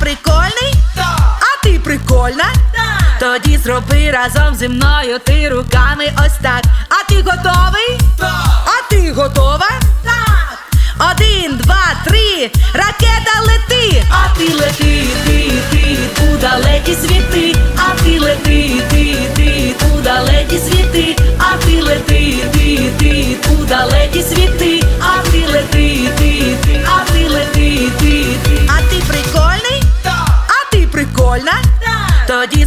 прикольний? Так! А ти прикольна? Так! Тоді зроби разом зі мною ти руками ось так. А ти готовий? Так! А ти готова? Так! Один, два, три, ракета лети, а ти лети, ти, ти, ти.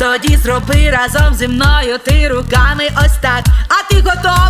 Тоді зроби разом зі мною ти руками ось так, а ти готов?